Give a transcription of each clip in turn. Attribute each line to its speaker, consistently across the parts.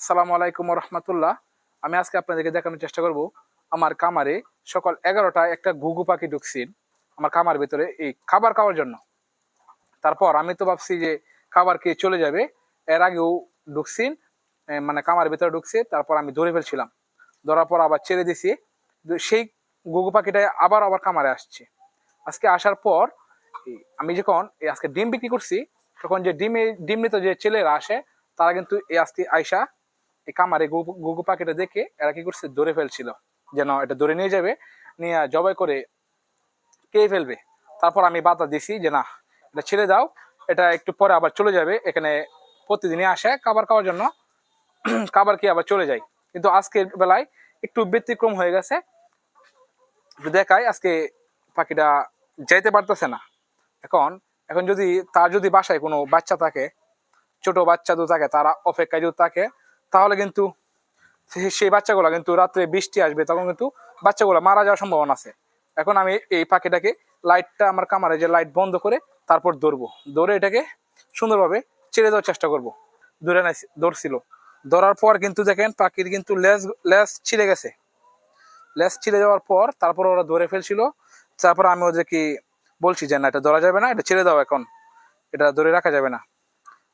Speaker 1: সালামু আলাইকুম রহমতুল্লাহ আমি আজকে আপনাদেরকে দেখানোর চেষ্টা করব আমার কামারে সকাল এগারোটায় একটা ঘুঘু পাখি ঢুকছিল আমার কামার ভিতরে এই খাবার খাওয়ার জন্য। তারপর আমি তো ভাবছি যে খাবার খেয়ে চলে যাবে, এর আগেও ঢুকছিন মানে কামার ভিতরে ঢুকছে, তারপর আমি ধরে ফেলছিলাম। ধরার পর আবার ছেড়ে দিছি সেই ঘুঘু পাখিটা আবার আবার কামারে আসছে। আজকে আসার পর আমি যখন আজকে ডিম বিক্রি করছি, তখন যে ডিমে, ডিম নিতে যে ছেলেরা আসে, তারা কিন্তু এই আজকে আইসা এই কামারে গুগু পাখিটা দেখে এরা কি করছে, ধরে ফেলছিল। যেন এটা ধরে নিয়ে যাবে, নিয়ে জবাই করে কে ফেলবে। তারপর আমি বাধা দিছি যে, না, এটা ছেড়ে দাও, এটা একটু পরে আবার চলে যাবে। এখানে প্রতিদিনই আসে খাবার খাওয়ার জন্য। খাবার কি আবার চলে যায়। কিন্তু আজকের বেলায় একটু ব্যতিক্রম হয়ে গেছে। দেখায় আজকে পাখিটা যাইতে পারতেছে না। এখন এখন যদি তার যদি বাসায় কোনো বাচ্চা থাকে, ছোট বাচ্চা যদি থাকে, তারা অপেক্ষায় যদি থাকে তাহলে কিন্তু সেই বাচ্চাগুলো কিন্তু রাত্রে বৃষ্টি আসবে, তখন কিন্তু বাচ্চাগুলো মারা যাওয়ার সম্ভাবনা আছে। এখন আমি এই পাখিটাকে লাইটটা আমার কামারে যে লাইট বন্ধ করে তারপর ধরবো। ধরে এটাকে সুন্দরভাবে ছেড়ে দেওয়ার চেষ্টা করব। ধরে নাই ধরছিল। ধরার পর কিন্তু দেখেন পাখির কিন্তু লেজ লেজ ছিঁড়ে গেছে। লেজ ছিঁড়ে যাওয়ার পর তারপর ওরা ধরে ফেলছিল। তারপর আমি ওদেরকে বলছি যে, না, এটা ধরা যাবে না, এটা ছেড়ে দাও এখন। এটা ধরে রাখা যাবে না।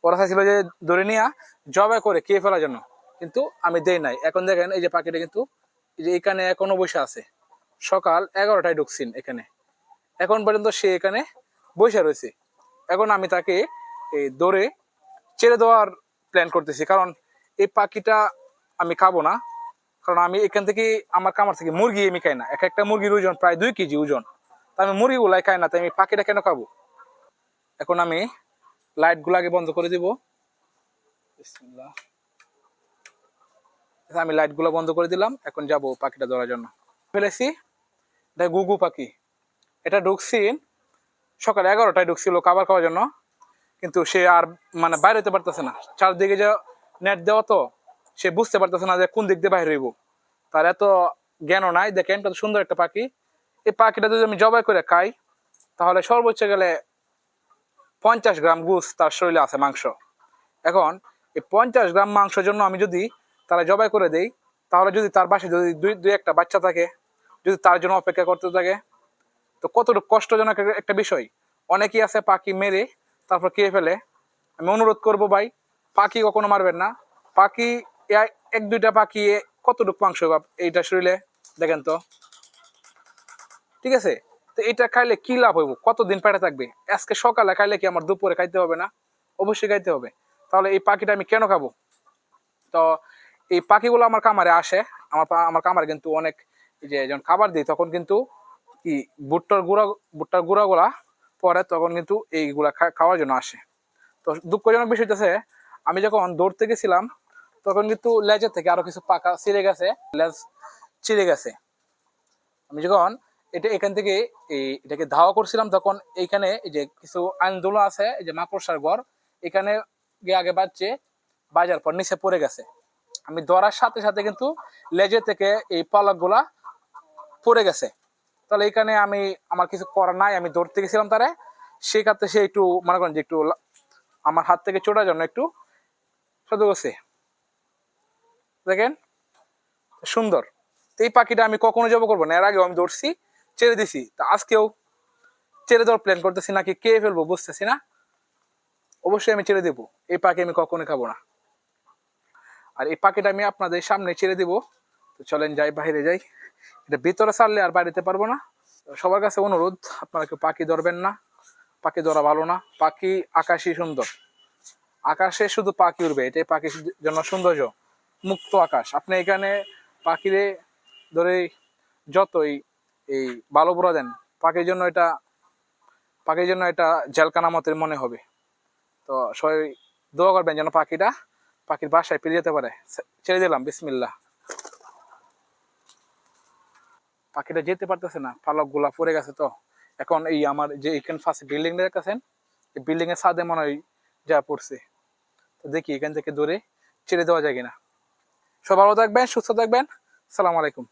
Speaker 1: ওরা চাইছিল যে ধরে নিয়ে, জবাই করে খেয়ে ফেলার জন্য। কিন্তু আমি দেই নাই। এখন দেখেন এই যে পাখিটা কিন্তু যে এখানে এখনও বসে আছে। সকাল এগারোটায় ঢুকছেন এখানে। এখন পর্যন্ত সে এখানে বসে রয়েছে। এখন আমি তাকে এই দৌড়ে ছেড়ে দেওয়ার প্ল্যান করতেছি। কারণ এই পাখিটা আমি খাব না। কারণ আমি এখান থেকে আমার কামার থেকে মুরগি আমি খাই না। এক একটা মুরগির ওজন প্রায় দুই কেজি ওজন। তা আমি মুরগিগুলাই খাই না, তাই আমি পাখিটা কেন খাব? এখন আমি লাইট আগে বন্ধ করে দিব। আচ্ছা, আমি লাইটগুলো বন্ধ করে দিলাম এখন যাব পাখিটা ধরার জন্য। ফেলেছি এটা গুগু পাখি। এটা ঢুকছি সকাল এগারোটায় ঢুকছিল খাবার খাওয়ার জন্য কিন্তু সে আর মানে বাইরে হতে পারতেছে না। চারদিকে যে নেট দেওয়া তো সে বুঝতে পারতেছে না যে কোন দিক দিয়ে বাইরে হইব। তার এত জ্ঞানও নাই দেখেন কত সুন্দর একটা পাখি। এই পাখিটা যদি আমি জবাই করে খাই তাহলে সর্বোচ্চ গেলে পঞ্চাশ গ্রাম গুস তার শরীরে আছে মাংস। এখন এই পঞ্চাশ গ্রাম মাংসের জন্য আমি যদি তারা জবাই করে দেই, তাহলে যদি তার পাশে যদি দুই দুই একটা বাচ্চা থাকে, যদি তার জন্য অপেক্ষা করতে থাকে, তো কতটুকু কষ্টজনক একটা- বিষয়। অনেকেই আছে পাখি মেরে তারপর খেয়ে ফেলে। আমি অনুরোধ করব ভাই, পাখি কখনো মারবেন না। পাখি এক, দুইটা পাখি কতটুকু মাংস এইটা শরীরে? দেখেন তো। ঠিক আছে? তো এটা খাইলে কি লাভ হইব? কতদিন পেটে থাকবে? আজকে সকালে খাইলে কি আমার দুপুরে খাইতে হবে না? অবশ্যই খাইতে হবে। তাহলে এই পাখিটা আমি কেন খাব? তো এই পাখিগুলো আমার কামারে আসে। আমার আমার কামারে কিন্তু অনেক যে যখন খাবার দিই, তখন কিন্তু কি ভুট্টার গুঁড়া, ভুট্টার গুঁড়াগুলা পরে তখন কিন্তু এইগুলা খাওয়ার জন্য আসে। তো দুঃখজনক বিষয় হচ্ছে আমি যখন দৌড়তে গেছিলাম, তখন কিন্তু লেজের থেকে আরও কিছু পাকা ছিঁড়ে গেছে, লেজ ছিঁড়ে গেছে। আমি যখন এটা এখান থেকে এই এটাকে ধাওয়া করছিলাম তখন এইখানে এই যে কিছু আন্দোলন আছে, এই যে মাকড়সার ঘর, এখানে গিয়ে আগে বাজছে, বাজার পর নিচে পড়ে গেছে। আমি ধরার সাথে সাথে কিন্তু লেজে থেকে এই পালকগুলা পড়ে গেছে। তাহলে এখানে আমি, আমার কিছু করার নাই, আমি ধরতে গেছিলাম তারে। সেই ক্ষেত্রে সে একটু, মনে করেন যে একটু আমার হাত থেকে চোটার জন্য একটু সহ্য করছে দেখেন, সুন্দর। এই পাখিটা আমি কখনো জব করব না, এর আগেও আমি ধরছি। ছেড়ে দিছি। তা আজকেও ছেড়ে দেওয়ার প্ল্যান করতেছি নাকি কে ফেলব, বুঝতেছি না? অবশ্যই আমি ছেড়ে দেবো। এই পাখি আমি কখনো খাব না। আর এই পাখিটা আমি আপনাদের সামনে ছেড়ে দিব। তো চলেন যাই, বাইরে যাই। এটা ভিতরে ছাড়লে আর বাড়িতে পারব না। সবার কাছে অনুরোধ, আপনারা কেউ পাখি ধরবেন না। পাখি ধরা ভালো না। পাখি আকাশই সুন্দর। আকাশে শুধু পাখি উড়বে, এটাই পাখির জন্য সৌন্দর্য। মুক্ত আকাশ। আপনি এখানে পাখিরে ধরে যতই এই ভালো বুড়া দেন, পাখির জন্য এটা, পাখির জন্য এটা জেলকানা মতের মনে হবে। তো সবাই দোয়া করবেন যেন পাখিটা পাখির বাসায় পেরিয়ে যেতে পারে। ছেড়ে দিলাম, বিসমিল্লাহ। পাখিটা যেতে পারতেছে না পালকগুলা পড়ে গেছে তো। এখন এই আমার যে এখানে ফার্স্ট বিল্ডিং দেখেছেন এই বিল্ডিং এর ছাদে মনে হয় যা পড়ছে। তো দেখি এখান থেকে দূরে ছেড়ে দেওয়া যায় কিনা। সব ভালো থাকবেন, সুস্থ থাকবেন। সালাম আলাইকুম।